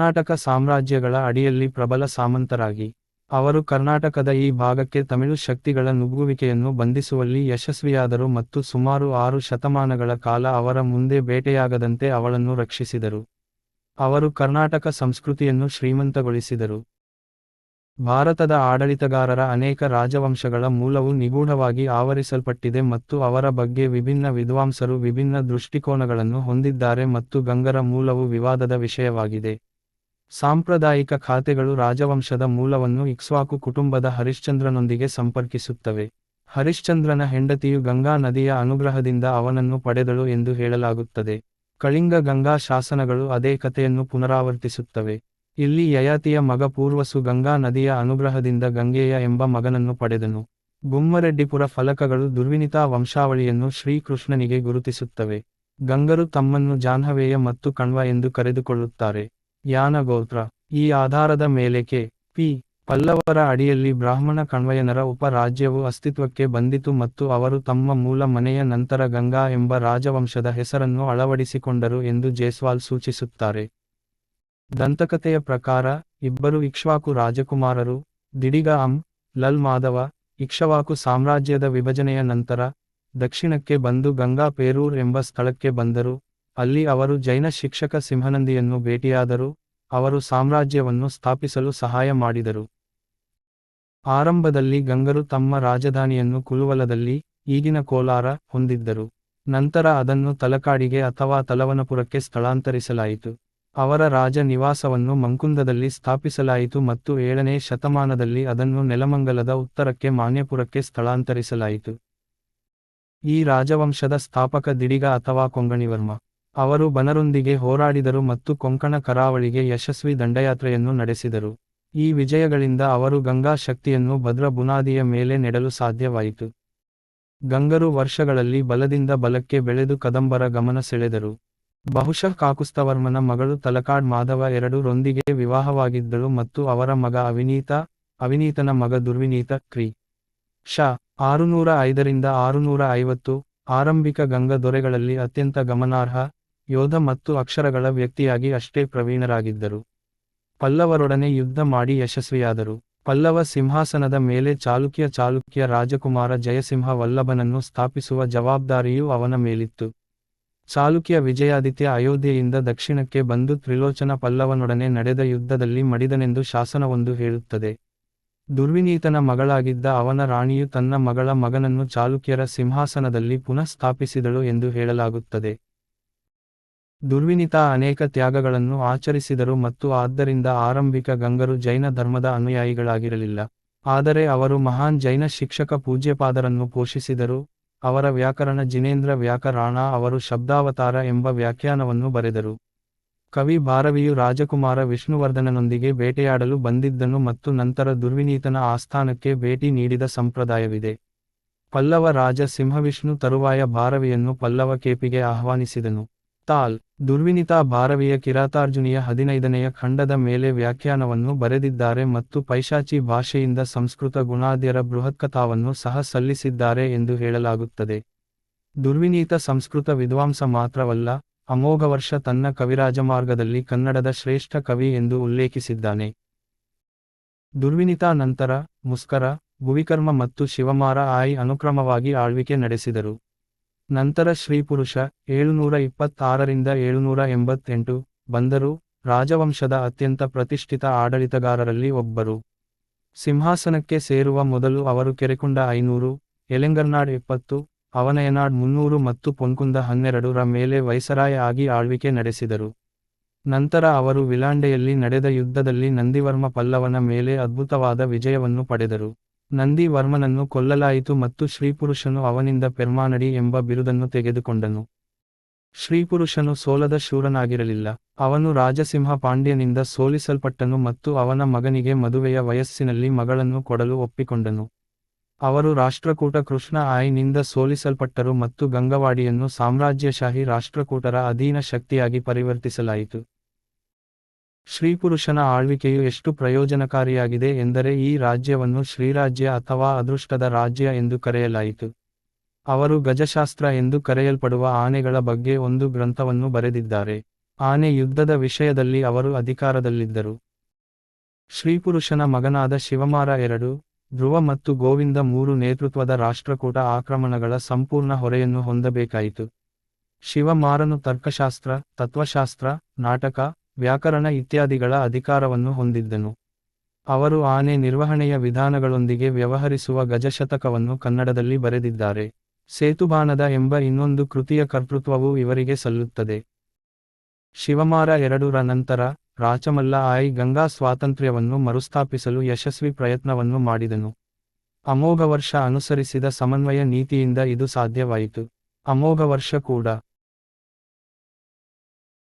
ಕರ್ನಾಟಕ ಸಾಮ್ರಾಜ್ಯಗಳ ಅಡಿಯಲ್ಲಿ ಪ್ರಬಲ ಸಾಮಂತರಾಗಿ, ಅವರು ಕರ್ನಾಟಕದ ಈ ಭಾಗಕ್ಕೆ ತಮಿಳು ಶಕ್ತಿಗಳ ನುಗ್ಗುವಿಕೆಯನ್ನು ಬಂಧಿಸುವಲ್ಲಿ ಯಶಸ್ವಿಯಾದರು ಮತ್ತು ಸುಮಾರು ಆರು ಶತಮಾನಗಳ ಕಾಲ ಅವರ ಮುಂದೆ ಬೇಟೆಯಾಗದಂತೆ ಅವಳನ್ನು ರಕ್ಷಿಸಿದರು. ಅವರು ಕರ್ನಾಟಕ ಸಂಸ್ಕೃತಿಯನ್ನು ಶ್ರೀಮಂತಗೊಳಿಸಿದರು. ಭಾರತದ ಆಡಳಿತಗಾರರ ಅನೇಕ ರಾಜವಂಶಗಳ ಮೂಲವು ನಿಗೂಢವಾಗಿ ಆವರಿಸಲ್ಪಟ್ಟಿದೆ ಮತ್ತು ಅವರ ಬಗ್ಗೆ ವಿಭಿನ್ನ ವಿದ್ವಾಂಸರು ವಿಭಿನ್ನ ದೃಷ್ಟಿಕೋನಗಳನ್ನು ಹೊಂದಿದ್ದಾರೆ ಮತ್ತು ಗಂಗರ ಮೂಲವು ವಿವಾದದ ವಿಷಯವಾಗಿದೆ. ಸಾಂಪ್ರದಾಯಿಕ ಖಾತೆಗಳು ರಾಜವಂಶದ ಮೂಲವನ್ನು ಇಕ್ಸ್ವಾಕು ಕುಟುಂಬದ ಹರಿಶ್ಚಂದ್ರನೊಂದಿಗೆ ಸಂಪರ್ಕಿಸುತ್ತವೆ. ಹರಿಶ್ಚಂದ್ರನ ಹೆಂಡತಿಯು ಗಂಗಾ ನದಿಯ ಅನುಗ್ರಹದಿಂದ ಅವನನ್ನು ಪಡೆದಳು ಎಂದು ಹೇಳಲಾಗುತ್ತದೆ. ಕಳಿಂಗ ಗಂಗಾ ಶಾಸನಗಳು ಅದೇ ಕಥೆಯನ್ನು ಪುನರಾವರ್ತಿಸುತ್ತವೆ. ಇಲ್ಲಿ ಯಯಾತಿಯ ಮಗ ಪೂರ್ವಸು ಗಂಗಾ ನದಿಯ ಅನುಗ್ರಹದಿಂದ ಗಂಗೆಯ ಎಂಬ ಮಗನನ್ನು ಪಡೆದನು. ಗುಮ್ಮರೆಡ್ಡಿಪುರ ಫಲಕಗಳು ದುರ್ವಿನಿತಾ ವಂಶಾವಳಿಯನ್ನು ಶ್ರೀಕೃಷ್ಣನಿಗೆ ಗುರುತಿಸುತ್ತವೆ. ಗಂಗರು ತಮ್ಮನ್ನು ಜಾಹ್ನವೇಯ ಮತ್ತು ಕಣ್ವ ಎಂದು ಕರೆದುಕೊಳ್ಳುತ್ತಾರೆ. ಯಾನ ಗೋತ್ರ ಈ ಆಧಾರದ ಮೇಲೆಕೆ ಪಿ. ಪಲ್ಲವರ ಅಡಿಯಲ್ಲಿ ಬ್ರಾಹ್ಮಣ ಕಣ್ವಯನರ ಉಪ ರಾಜ್ಯವು ಅಸ್ತಿತ್ವಕ್ಕೆ ಬಂದಿತು ಮತ್ತು ಅವರು ತಮ್ಮ ಮೂಲ ಮನೆಯ ನಂತರ ಗಂಗಾ ಎಂಬ ರಾಜವಂಶದ ಹೆಸರನ್ನು ಅಳವಡಿಸಿಕೊಂಡರು ಎಂದು ಜೇಸ್ವಾಲ್ ಸೂಚಿಸುತ್ತಾರೆ. ದಂತಕಥೆಯ ಪ್ರಕಾರ, ಇಬ್ಬರು ಇಕ್ಷ್ವಾಕು ರಾಜಕುಮಾರರು, ದಿಡಿಗ ಅಂ. ಲಲ್ ಮಾಧವ, ಇಕ್ಷವಾಕು ಸಾಮ್ರಾಜ್ಯದ ವಿಭಜನೆಯ ನಂತರ ದಕ್ಷಿಣಕ್ಕೆ ಬಂದು ಗಂಗಾ ಪೇರೂರ್ ಎಂಬ ಸ್ಥಳಕ್ಕೆ ಬಂದರು. ಅಲ್ಲಿ ಅವರು ಜೈನ ಶಿಕ್ಷಕ ಸಿಂಹನಂದಿಯನ್ನು ಭೇಟಿಯಾದರು, ಅವರು ಸಾಮ್ರಾಜ್ಯವನ್ನು ಸ್ಥಾಪಿಸಲು ಸಹಾಯ ಮಾಡಿದರು. ಆರಂಭದಲ್ಲಿ ಗಂಗರು ತಮ್ಮ ರಾಜಧಾನಿಯನ್ನು ಕುಲುವಲದಲ್ಲಿ, ಈಗಿನ ಕೋಲಾರ, ಹೊಂದಿದ್ದರು. ನಂತರ ಅದನ್ನು ತಲಕಾಡಿಗೆ ಅಥವಾ ತಲವನಪುರಕ್ಕೆ ಸ್ಥಳಾಂತರಿಸಲಾಯಿತು. ಅವರ ರಾಜ ನಿವಾಸವನ್ನು ಮಂಕುಂದದಲ್ಲಿ ಸ್ಥಾಪಿಸಲಾಯಿತು ಮತ್ತು ಏಳನೇ ಶತಮಾನದಲ್ಲಿ ಅದನ್ನು ನೆಲಮಂಗಲದ ಉತ್ತರಕ್ಕೆ ಮಾನ್ಯಪುರಕ್ಕೆ ಸ್ಥಳಾಂತರಿಸಲಾಯಿತು. ಈ ರಾಜವಂಶದ ಸ್ಥಾಪಕ ದಿಡಿಗ ಅಥವಾ ಕೊಂಗಣಿವರ್ಮ. ಅವರು ಬನರೊಂದಿಗೆ ಹೋರಾಡಿದರು ಮತ್ತು ಕೊಂಕಣ ಕರಾವಳಿಗೆ ಯಶಸ್ವಿ ದಂಡಯಾತ್ರೆಯನ್ನು ನಡೆಸಿದರು. ಈ ವಿಜಯಗಳಿಂದ ಅವರು ಗಂಗಾ ಶಕ್ತಿಯನ್ನು ಭದ್ರ ಬುನಾದಿಯ ಮೇಲೆ ನೆಡಲು ಸಾಧ್ಯವಾಯಿತು. ಗಂಗರು ವರ್ಷಗಳಲ್ಲಿ ಬಲದಿಂದ ಬಲಕ್ಕೆ ಬೆಳೆದು ಕದಂಬರ ಗಮನ ಸೆಳೆದರು. ಬಹುಶಃ ಕಾಕುಸ್ತವರ್ಮನ ಮಗಳು ತಲಕಾಡ್ ಮಾಧವ ಎರಡು ರೊಂದಿಗೆ ವಿವಾಹವಾಗಿದ್ದಳು ಮತ್ತು ಅವರ ಮಗ ಅವಿನೀತ, ಅವಿನೀತನ ಮಗ ದುರ್ವಿನೀತ ಕ್ರಿ. ಶ. ಆರುನೂರ ಐದರಿಂದ ಆರುನೂರ ಐವತ್ತು, ಆರಂಭಿಕ ಗಂಗ ದೊರೆಗಳಲ್ಲಿ ಅತ್ಯಂತ ಗಮನಾರ್ಹ ಯೋಧ ಮತ್ತು ಅಕ್ಷರಗಳ ವ್ಯಕ್ತಿಯಾಗಿ ಅಷ್ಟೇ ಪ್ರವೀಣರಾಗಿದ್ದರು. ಪಲ್ಲವರೊಡನೆ ಯುದ್ಧ ಮಾಡಿ ಯಶಸ್ವಿಯಾದರು. ಪಲ್ಲವ ಸಿಂಹಾಸನದ ಮೇಲೆ ಚಾಲುಕ್ಯ ಚಾಲುಕ್ಯ ರಾಜಕುಮಾರ ಜಯಸಿಂಹ ವಲ್ಲಭನನ್ನು ಸ್ಥಾಪಿಸುವ ಜವಾಬ್ದಾರಿಯೂ ಅವನ ಮೇಲಿತ್ತು. ಚಾಲುಕ್ಯ ವಿಜಯಾದಿತ್ಯ ಅಯೋಧ್ಯೆಯಿಂದ ದಕ್ಷಿಣಕ್ಕೆ ಬಂದು ತ್ರಿಲೋಚನ ಪಲ್ಲವನೊಡನೆ ನಡೆದ ಯುದ್ಧದಲ್ಲಿ ಮಡಿದನೆಂದು ಶಾಸನವೊಂದು ಹೇಳುತ್ತದೆ. ದುರ್ವಿನೀತನ ಮಗಳಾಗಿದ್ದ ಅವನ ರಾಣಿಯು ತನ್ನ ಮಗಳ ಮಗನನ್ನು ಚಾಲುಕ್ಯರ ಸಿಂಹಾಸನದಲ್ಲಿ ಪುನಃ ಸ್ಥಾಪಿಸಿದಳು ಎಂದು ಹೇಳಲಾಗುತ್ತದೆ. ದುರ್ವಿನಿತಾ ಅನೇಕ ತ್ಯಾಗಗಳನ್ನು ಆಚರಿಸಿದರು ಮತ್ತು ಆದ್ದರಿಂದ ಆರಂಭಿಕ ಗಂಗರು ಜೈನ ಧರ್ಮದ ಅನುಯಾಯಿಗಳಾಗಿರಲಿಲ್ಲ. ಆದರೆ ಅವರು ಮಹಾನ್ ಜೈನ ಶಿಕ್ಷಕ ಪೂಜ್ಯಪಾದರನ್ನು ಪೋಷಿಸಿದರು. ಅವರ ವ್ಯಾಕರಣ ಜಿನೇಂದ್ರ ವ್ಯಾಕರಾಣ ಅವರು ಶಬ್ದಾವತಾರ ಎಂಬ ವ್ಯಾಖ್ಯಾನವನ್ನು ಬರೆದರು. ಕವಿ ಭಾರವಿಯು ರಾಜಕುಮಾರ ವಿಷ್ಣುವರ್ಧನನೊಂದಿಗೆ ಬೇಟೆಯಾಡಲು ಬಂದಿದ್ದನು ಮತ್ತು ನಂತರ ದುರ್ವಿನೀತನ ಆಸ್ಥಾನಕ್ಕೆ ಭೇಟಿ ನೀಡಿದ ಸಂಪ್ರದಾಯವಿದೆ. ಪಲ್ಲವ ರಾಜ ಸಿಂಹವಿಷ್ಣು ತರುವಾಯ ಭಾರವಿಯನ್ನು ಪಲ್ಲವ ಕೇಪಿಗೆ ಆಹ್ವಾನಿಸಿದನು. ತಾಲ್, ದುರ್ವಿನಿತಾ ಭಾರವಿಯ ಕಿರಾತಾರ್ಜುನಿಯ ಹದಿನೈದನೆಯ ಖಂಡದ ಮೇಲೆ ವ್ಯಾಖ್ಯಾನವನ್ನು ಬರೆದಿದ್ದಾರೆ ಮತ್ತು ಪೈಶಾಚಿ ಭಾಷೆಯಿಂದ ಸಂಸ್ಕೃತ ಗುಣಾದ್ಯರ ಬೃಹತ್ಕಥಾವನ್ನು ಸಹ ಸಲ್ಲಿಸಿದ್ದಾರೆ ಎಂದು ಹೇಳಲಾಗುತ್ತದೆ. ದುರ್ವಿನೀತ ಸಂಸ್ಕೃತ ವಿದ್ವಾಂಸ ಮಾತ್ರವಲ್ಲ, ಅಮೋಘವರ್ಷ ತನ್ನ ಕವಿರಾಜಮಾರ್ಗದಲ್ಲಿ ಕನ್ನಡದ ಶ್ರೇಷ್ಠ ಕವಿ ಎಂದು ಉಲ್ಲೇಖಿಸಿದ್ದಾನೆ. ದುರ್ವಿನಿತಾ ನಂತರ ಮುಸ್ಕರ ಭುವಿಕರ್ಮ ಮತ್ತು ಶಿವಮಾರ ಆಯಿ ಅನುಕ್ರಮವಾಗಿ ಆಳ್ವಿಕೆ ನಡೆಸಿದರು. ನಂತರ ಶ್ರೀಪುರುಷ ಏಳುನೂರ ಇಪ್ಪತ್ತಾರರಿಂದ ಏಳುನೂರ ಎಂಬತ್ತೆಂಟು ಬಂದರು. ರಾಜವಂಶದ ಅತ್ಯಂತ ಪ್ರತಿಷ್ಠಿತ ಆಡಳಿತಗಾರರಲ್ಲಿ ಒಬ್ಬರು. ಸಿಂಹಾಸನಕ್ಕೆ ಸೇರುವ ಮೊದಲು ಅವರು ಕೆರೆಕೊಂಡ ಐನೂರು ಎಲೆಂಗರ್ನಾಡ್ ಇಪ್ಪತ್ತು ಅವನಯನಾಡ್ ಮುನ್ನೂರು ಮತ್ತು ಪೊನ್ಕುಂದ ಹನ್ನೆರಡರ ಮೇಲೆ ವೈಸರಾಯ ಆಗಿ ಆಳ್ವಿಕೆ ನಡೆಸಿದರು. ನಂತರ ಅವರು ವಿಲಾಂಡೆಯಲ್ಲಿ ನಡೆದ ಯುದ್ಧದಲ್ಲಿ ನಂದಿವರ್ಮ ಪಲ್ಲವನ ಮೇಲೆ ಅದ್ಭುತವಾದ ವಿಜಯವನ್ನು ಪಡೆದರು. ನಂದಿವರ್ಮನನ್ನು ಕೊಲ್ಲಲಾಯಿತು ಮತ್ತು ಶ್ರೀಪುರುಷನು ಅವನಿಂದ ಪೆರ್ಮಾನಡಿ ಎಂಬ ಬಿರುದನ್ನು ತೆಗೆದುಕೊಂಡನು. ಶ್ರೀಪುರುಷನು ಸೋಲದ ಶೂರನಾಗಿರಲಿಲ್ಲ. ಅವನು ರಾಜಸಿಂಹ ಪಾಂಡ್ಯನಿಂದ ಸೋಲಿಸಲ್ಪಟ್ಟನು ಮತ್ತು ಅವನ ಮಗನಿಗೆ ಮದುವೆಯ ವಯಸ್ಸಿನಲ್ಲಿ ಮಗಳನ್ನು ಕೊಡಲು ಒಪ್ಪಿಕೊಂಡನು. ಅವರು ರಾಷ್ಟ್ರಕೂಟ ಕೃಷ್ಣ ಆಯಿನಿಂದ ಸೋಲಿಸಲ್ಪಟ್ಟರು ಮತ್ತು ಗಂಗವಾಡಿಯನ್ನು ಸಾಮ್ರಾಜ್ಯಶಾಹಿ ರಾಷ್ಟ್ರಕೂಟರ ಅಧೀನ ಶಕ್ತಿಯಾಗಿ ಪರಿವರ್ತಿಸಲಾಯಿತು. ಶ್ರೀಪುರುಷನ ಆಳ್ವಿಕೆಯು ಎಷ್ಟು ಪ್ರಯೋಜನಕಾರಿಯಾಗಿದೆ ಎಂದರೆ ಈ ರಾಜ್ಯವನ್ನು ಶ್ರೀರಾಜ್ಯ ಅಥವಾ ಅದೃಷ್ಟದ ರಾಜ್ಯ ಎಂದು ಕರೆಯಲಾಯಿತು. ಅವರು ಗಜಶಾಸ್ತ್ರ ಎಂದು ಕರೆಯಲ್ಪಡುವ ಆನೆಗಳ ಬಗ್ಗೆ ಒಂದು ಗ್ರಂಥವನ್ನು ಬರೆದಿದ್ದಾರೆ. ಆನೆ ಯುದ್ಧದ ವಿಷಯದಲ್ಲಿ ಅವರು ಅಧಿಕಾರದಲ್ಲಿದ್ದರು. ಶ್ರೀಪುರುಷನ ಮಗನಾದ ಶಿವಮಾರ ಎರಡು, ಧ್ರುವ ಮತ್ತು ಗೋವಿಂದ ಮೂರು ನೇತೃತ್ವದ ರಾಷ್ಟ್ರಕೂಟ ಆಕ್ರಮಣಗಳ ಸಂಪೂರ್ಣ ಹೊರೆಯನ್ನು ಹೊಂದಬೇಕಾಯಿತು. ಶಿವಮಾರನು ತರ್ಕಶಾಸ್ತ್ರ, ತತ್ವಶಾಸ್ತ್ರ, ನಾಟಕ ವ್ಯಾಕರಣ ಇತ್ಯಾದಿಗಳ ಅಧಿಕಾರವನ್ನು ಹೊಂದಿದ್ದನು. ಅವರು ಆನೆ ನಿರ್ವಹಣೆಯ ವಿಧಾನಗಳೊಂದಿಗೆ ವ್ಯವಹರಿಸುವ ಗಜಶತಕವನ್ನು ಕನ್ನಡದಲ್ಲಿ ಬರೆದಿದ್ದಾರೆ. ಸೇತುಬಾನದ ಎಂಬ ಇನ್ನೊಂದು ಕೃತಿಯ ಕರ್ತೃತ್ವವು ಇವರಿಗೆ ಸಲ್ಲುತ್ತದೆ. ಶಿವಮಾರ ಎರಡರ ನಂತರ ರಾಚಮಲ್ಲ ಆಯಿ ಗಂಗಾ ಸ್ವಾತಂತ್ರ್ಯವನ್ನು ಮರುಸ್ಥಾಪಿಸಲು ಯಶಸ್ವಿ ಪ್ರಯತ್ನವನ್ನು ಮಾಡಿದನು. ಅಮೋಘವರ್ಷ ಅನುಸರಿಸಿದ ಸಮನ್ವಯ ನೀತಿಯಿಂದ ಇದು ಸಾಧ್ಯವಾಯಿತು. ಅಮೋಘವರ್ಷ ಕೂಡ